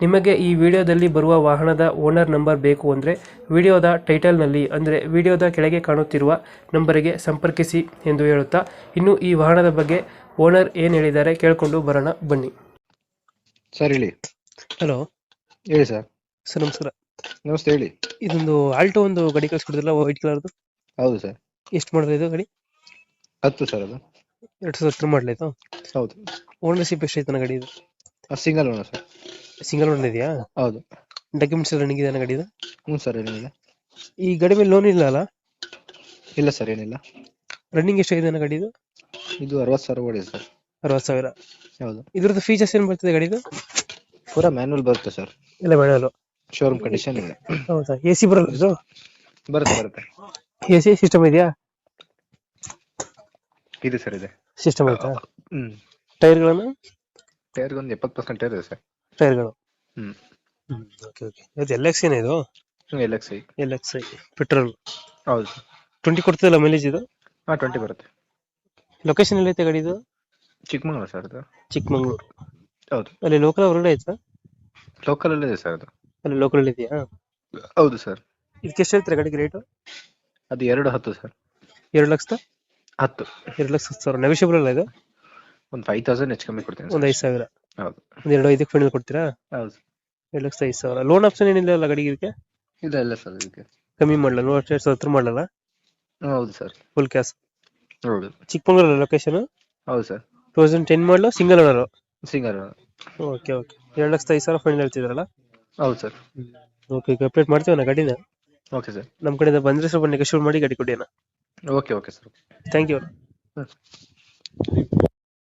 ನಿಮಗೆ ಈ ವಿಡಿಯೋದಲ್ಲಿ ಬರುವ ವಾಹನದ ಓನರ್ ನಂಬರ್ ಬೇಕು ಅಂದರೆ ವಿಡಿಯೋದ ಟೈಟಲ್ನಲ್ಲಿ ಅಂದರೆ ವಿಡಿಯೋದ ಕೆಳಗೆ ಕಾಣುತ್ತಿರುವ ನಂಬರಿಗೆ ಸಂಪರ್ಕಿಸಿ ಎಂದು ಹೇಳುತ್ತಾ ಇನ್ನು ಈ ವಾಹನದ ಬಗ್ಗೆ ಓನರ್ ಏನು ಹೇಳಿದ್ದಾರೆ ಕೇಳಿಕೊಂಡು ಬರೋಣ ಬನ್ನಿ. ಸರ್ ಹೇಳಿ. ಹಲೋ. ಹೇಳಿ ಸರ್. ಸರ್ ನಮಸ್ಕಾರ. ನಮಸ್ತೆ ಹೇಳಿ. ಇದೊಂದು ಆಲ್ಟೋ ಒಂದು ಗಾಡಿ ಕಳಿಸ್ಕೊಡಿದ್ರಲ್ಲ ವೈಟ್ ಕಲರ್ದು? ಹೌದು ಸರ್. ಎಷ್ಟು ಮಾಡಿದ್ರೆ ಇದು ಗಾಡಿ? ಹತ್ತು ಸರ್ ಅದು. ಎರಡು ಸಾವಿರದ ಹತ್ತು ಮಾಡಲಾಯ್ತು ಹೌದು. ಓನರ್ಶಿಪ್ ಎಷ್ಟೈತನ ಗಾಡಿ ಇದು? Single owner sir. Single owner ಇದೆಯಾ? ಹೌದು. ಡಾಕ್ಯುಮೆಂಟ್ಸ್ ಎಲ್ಲ ರನ್ನಿಂಗ್ ಇದೆಯಾ ಗಾಡಿದು? ಹ್ಞೂ ಸರ್ ಏನಿಲ್ಲ ಈ ಗಾಡಿ ಮೇಲೆ ಲೋನ್ ಇಲ್ಲ ಅಲ್ಲ? ಇಲ್ಲ ಸರ್ ಏನಿಲ್ಲ. ರನ್ನಿಂಗ್ ಎಷ್ಟು ಇದು ಇದು ಅರವತ್ತು ಸಾವಿರ ಓಡಿದೆ ಸರ್. ಅರವತ್ತು ಸಾವಿರ. ಹೌದು. ಇದ್ರದ್ದು ಫೀಚರ್ಸ್ ಏನು ಬರ್ತದೆ ಗಾಡಿದು? ಪೂರಾ ಮ್ಯಾನ್ಯಲ್ ಬರುತ್ತೆ ಸರ್. ಇಲ್ಲ ಮೇಡಲ್ ಶೋರೂಮ್ ಕಂಡೀಷನ್ ಇದೆ. ಸರ್. ಎ ಸಿ ಬರಲ್ಲ ಇದು? ಬರುತ್ತೆ ಬರುತ್ತೆ. ಎ ಸಿ ಸಿಸ್ಟಮ್ ಇದೆಯಾ? ಇದೆ ಸರ್ ಇದೆ. ಸಿಸ್ಟಮ್ ಆಯ್ತಾ ಹ್ಞೂ ಟೈರ್ಗಳನ್ನು ಟೈರ್ಗೆ ಒಂದು ಎಪ್ಪತ್ತು ಪರ್ಸೆಂಟ್ ಟೈರ್ ಇದೆ ಸರ್. ಟೈರ್ಗಳು? ಹ್ಮ್. ಓಕೆ ಓಕೆ ಇದು ಎಲ್ ಎಕ್ಸ್ ಇದು? LXI L X I. L X I petrol ಹೌದು ಸರ್. ಟ್ವೆಂಟಿ ಕೊಡ್ತದಲ್ಲ ಮೈಲೇಜ್ ಇದು? ಹಾಂ ಟ್ವೆಂಟಿ ಬರುತ್ತೆ. ಲೊಕೇಶನ್ ಎಲ್ಲೈತೆ ಗಾಡಿ ಇದು? ಚಿಕ್ಕಮಂಗ್ಳೂರು ಸರ್ ಅದು. ಚಿಕ್ಕಮಂಗ್ಳೂರು. ಹೌದು. ಅಲ್ಲಿ ಲೋಕಲ್ ಹೊರಗಡೆ ಆಯ್ತಾ ಲೋಕಲಲ್ಲೇ ಇದೆ ಸರ್ ಅದು. ಅಲ್ಲಿ ಲೋಕಲ್ ಇದೆಯಾ? ಹೌದು ಸರ್. ಇದಕ್ಕೆ ಎಷ್ಟು ಹೇಳ್ತಾರೆ ಗಾಡಿಗೆ ರೇಟು ಅದು ಎರಡು ಹತ್ತು ಸರ್. ಎರಡು ಲಕ್ಷದ? ಹತ್ತು. ಎರಡು ಲಕ್ಷ ಹತ್ತು ಸಾವಿರ. ನೆಗೋಷಿಯಬಲ್ ಅಲ್ಲ ಇದು? ಒಂದು ಫೈವ್ ತೌಸಂಡ್ ಹೆಚ್ಚು ಕಮ್ಮಿ ಕೊಡ್ತೀನಿ ಒಂದು ಐದು ಸಾವಿರ. ಹೌದು. ಒಂದು ಎರಡು ಐದಕ್ಕೆ ಫೈನಲ್ ಕೊಡ್ತೀರಾ? ಹೌದು. ಎರಡು ಲಕ್ಷ ಐದು ಸಾವಿರ. ಲೋನ್ ಆಪ್ಷನ್ ಏನಿಲ್ಲ ಅಲ್ಲ ಗಾಡಿಗೆ ಇದಕ್ಕೆ? ಇಲ್ಲ ಇಲ್ಲ ಸರ್ ಇದಕ್ಕೆ. ಕಮ್ಮಿ ಮಾಡಲ್ಲ ಲೋನ್ ಎರಡು ಸಾವಿರ ಹತ್ರ ಮಾಡಲ್ಲ ಹೌದು ಸರ್. ಫುಲ್ ಕ್ಯಾಶ್ ಹೌದು. ಚಿಕ್ಕಮಂಗ್ಳೂರು ಲೊಕೇಶನ್ ಹೌದು ಸರ್. ಟೂ ತೌಸಂಡ್ ಟೆನ್ ಮಾಡಲು? Single owner single okay okay ಎರಡು ಲಕ್ಷದ ಐದು ಸಾವಿರ ಫೈನಲ್ ಹೇಳ್ತಿದ್ರಲ್ಲ? ಹೌದು ಸರ್. ಓಕೆ ಅಪ್ಡೇಟ್ ಮಾಡ್ತೀವಿ ನಾ ಗಾಡಿನ. Okay sir. ನಮ್ಮ ಕಡೆಯಿಂದ ಬಂದರೆ ಸ್ವಲ್ಪ ನೆಗೋಷಿಯೇಟ್ ಮಾಡಿ ಗಾಡಿ ಕೊಡಿ ಅಣ್ಣ. Okay okay sir. Thank you.